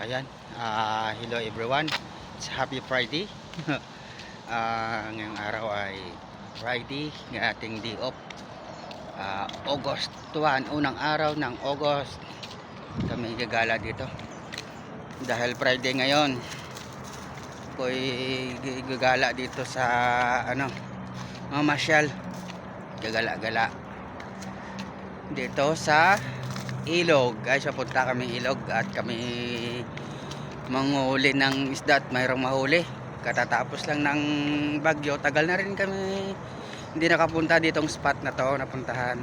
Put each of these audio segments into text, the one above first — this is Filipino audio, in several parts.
Ayan, ah, hello everyone. It's happy Friday. Ah, ngayong araw ay Friday, ng ating day off. Ah, August 1, unang araw ng August. Kami gagala dito. Dahil Friday ngayon, ako'y gagala dito sa ano, mamasyal. Gagala-gala. Dito sa ilog. Guys papunta kami ilog at kami manghuli ng isda at mayroong mahuli. Katatapos lang ng bagyo tagal na rin kami hindi nakapunta ditong spot na to napuntahan.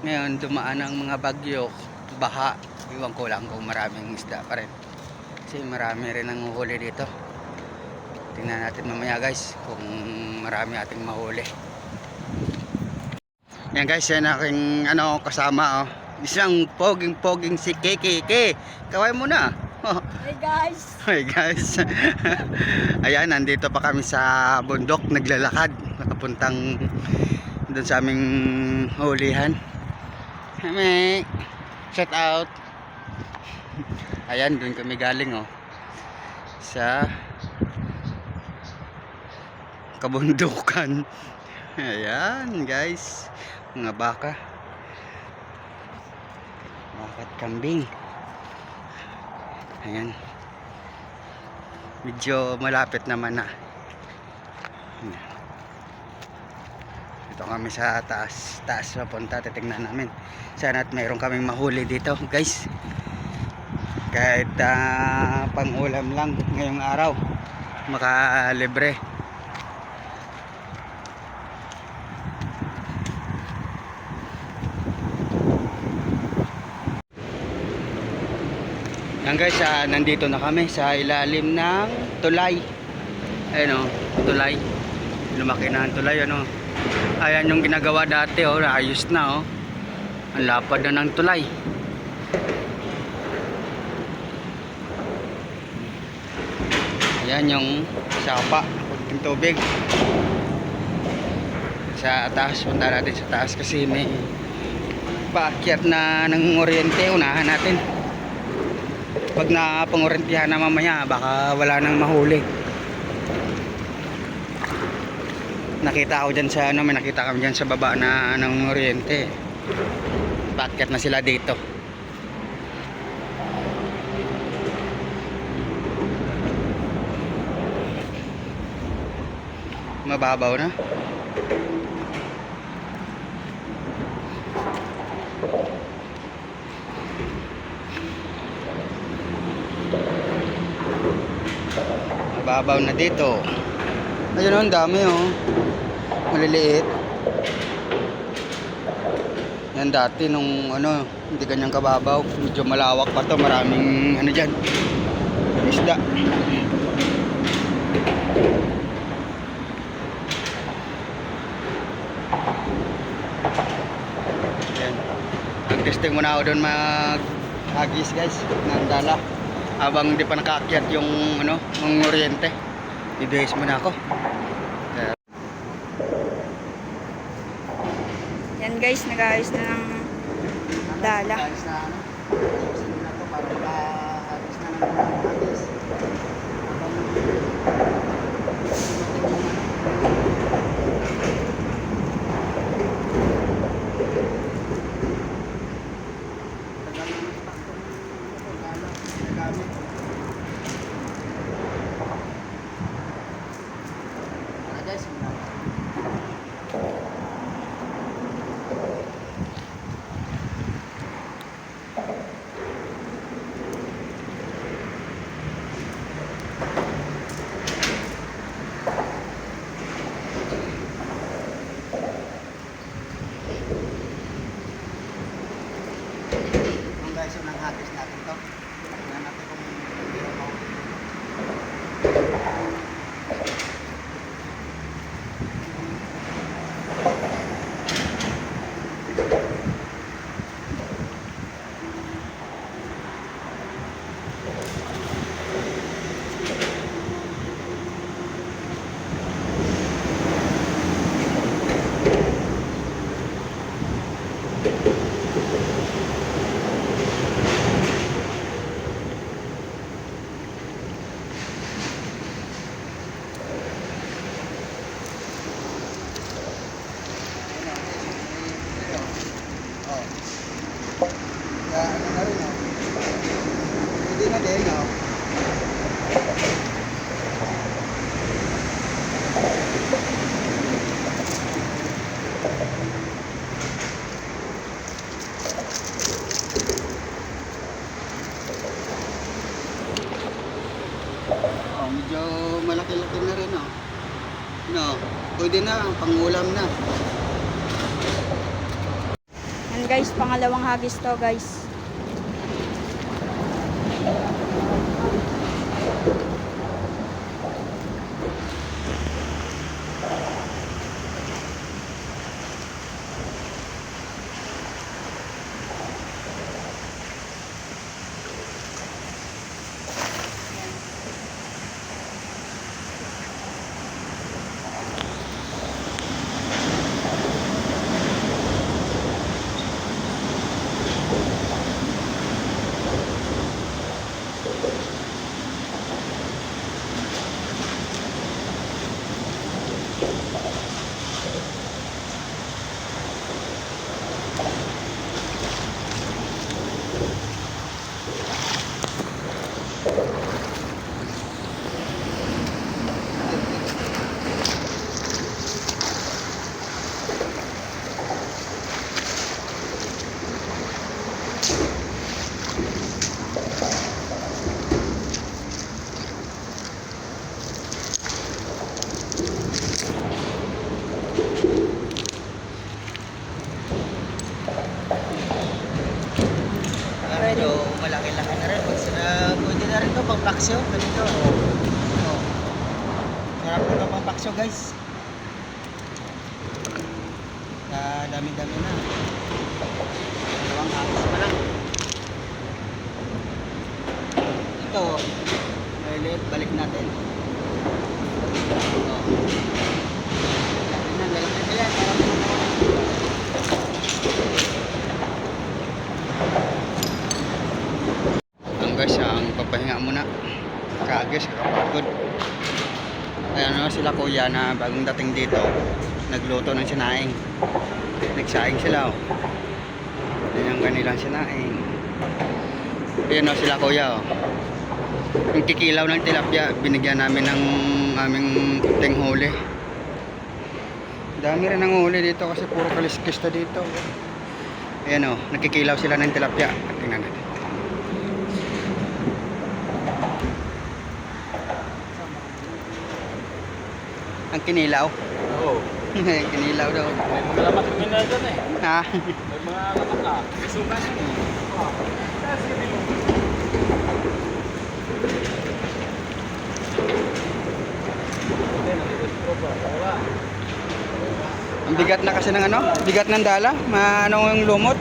Ngayon dumaan ang mga bagyo baha. Iwan ko lang kung maraming isda pa rin. Kasi marami rin ang huli dito. Tingnan natin mamaya guys kung marami ating mahuli. Yan guys yan aking ano kasama oh Isang poging-poging si KKK. Kaway mo na. Hey guys! Hi guys. Ayan, nandito pa kami sa bundok naglalakad. Nakapuntang doon sa aming hulihan. Kami. Shout out. Ayan, doon kami galing oh. Sa kabundukan. Ayan, guys. Mga baka. Bakit kambing? Ayan. Medyo malapit naman na. Ito kami sa taas. Taas papunta. Titignan namin. Sana at mayroon kaming mahuli dito guys. Kahit ah, pang-ulam lang ngayong araw. Makalibre. Yan guys, ah, nandito na kami sa ilalim ng tulay. Ayun oh, tulay. Lumaki na ang tulay ano. Ayan yung ginagawa dati oh, ayos na oh. Ang lapad na ng tulay. Ayan yung sapa, kunting tubig. Sa taas, punta natin sa taas kasi may paakyat na ng oriente, unahan natin pag napangorentihan na mamaya baka wala nang mahuli. Nakita ako dyan sa ano may nakita kami dyan sa baba na ng oriente. Bakit na sila dito? Mababaw na Mababaw na dito. Ayun oh, ang dami oh. Maliliit. Yan dati nung ano, hindi ganyang kababaw. Medyo malawak pa to, maraming ano diyan. Isda. Yan. Nag-testing muna ako doon mag hagis guys ng dala habang hindi pa nakaakyat yung ano, ng oriente. Idehis muna ako. Yan guys, nag-ayos na ng dala. Ayos na ano. Muna to para makahagis na ng ng hagis natin to. Oh, medyo malaki-laki na rin, oh. No, pwede na, pangulam na. Yan guys, pangalawang hagis to guys. Medyo malaki-laki na rin. Pag sila, pwede na rin to pang paksyo. Ganito. Oh. Oh. Sarap na to pang paksyo guys. Ah, dami-dami na. Dalawang hangis pa lang. Ito. Maliit, balik natin. Oh. Laki na, lalaki na yan. Parang ang guys, ang papahinga muna. Kaagis, kakapagod. Ayan ano na bagong dating dito, nagluto ng sinaing. Nagsaing sila oh. Yan yung kanilang sinaing. Ayan o sila kuya oh. Yung kikilaw ng tilapia, binigyan namin ng aming ting huli. Dami rin ng huli dito kasi puro kaliskis na dito. Ayan o, nakikilaw sila ng tilapia. Tingnan natin. Ang kinilaw. Oo. kinilaw daw. May mga kami na dyan eh. Ha? May mga lamat na. Ko pa. Wala. Ang bigat na kasi ng ano? Bigat ng dala. Maano yung lumot.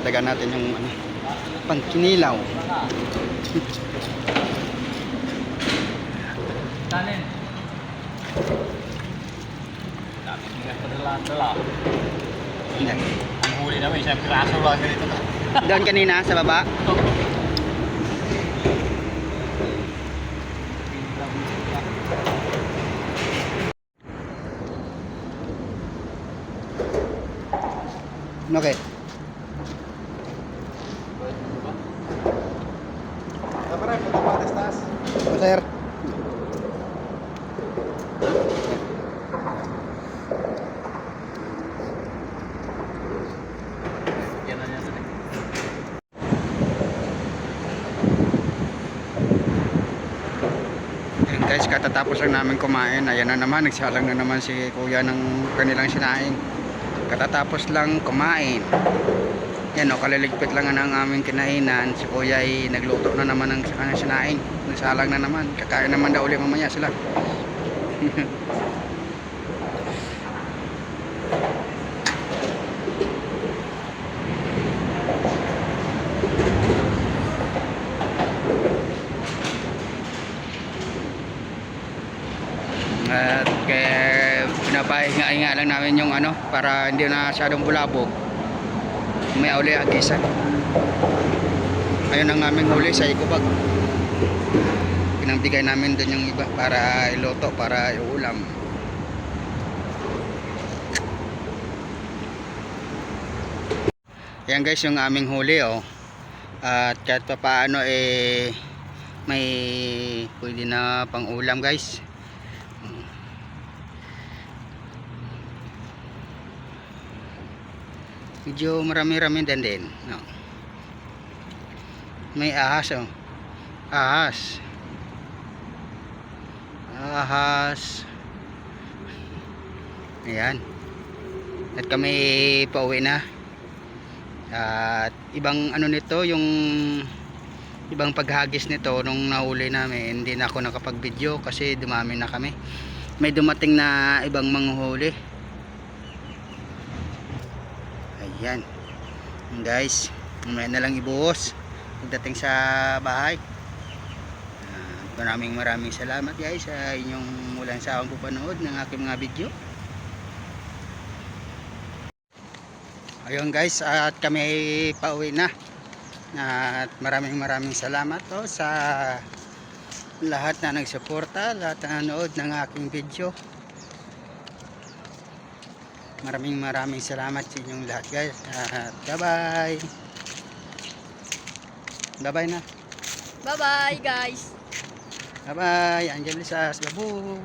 Nagtaga natin yung ano, pangkinilaw. Kanin. Dami mga padala-dala. Hindi. Ang huli namin, isang piraso lang ganito. Doon kanina sa baba. Okay. Kapare, punta pa testas. O, sir. Ayan guys, katatapos lang namin kumain. Ayan na naman, nagsalang na naman si kuya ng kanilang sinaing. Katatapos lang kumain. Yan o, kaliligpit lang ng aming kinainan. Si kuya ay nagluto na naman ng kanyang sinaing. Nagsalang na naman. Kakain naman daw ulit mamaya sila. At kaya pinapahinga-hinga lang namin yung ano para hindi na masyadong bulabog may uli agisan ah, ayun ang aming uli sa ikubag pinangbigay namin doon yung iba para iloto para iulam Ayan guys yung aming huli oh. At kahit pa paano eh may pwede na pang ulam guys. Medyo marami-rami din din. No. May ahas oh. Ahas. Ahas. Ayan. At kami pauwi na. At ibang ano nito yung ibang paghagis nito nung nahuli namin hindi na ako nakapag-video kasi dumami na kami. May dumating na ibang manghuli. Ayan. Guys, mamaya na lang ibuhos pagdating sa bahay. Ah, maraming maraming salamat guys sa inyong walang sawang pupanood ng aking mga video. Ayun guys, at kami pauwi na. At maraming maraming salamat po sa lahat na nagsuporta, lahat na nanood ng aking video. Maraming maraming salamat sa inyong lahat guys. At bye-bye. Bye-bye na. Bye-bye guys. Bye-bye. Angelisas. Babu.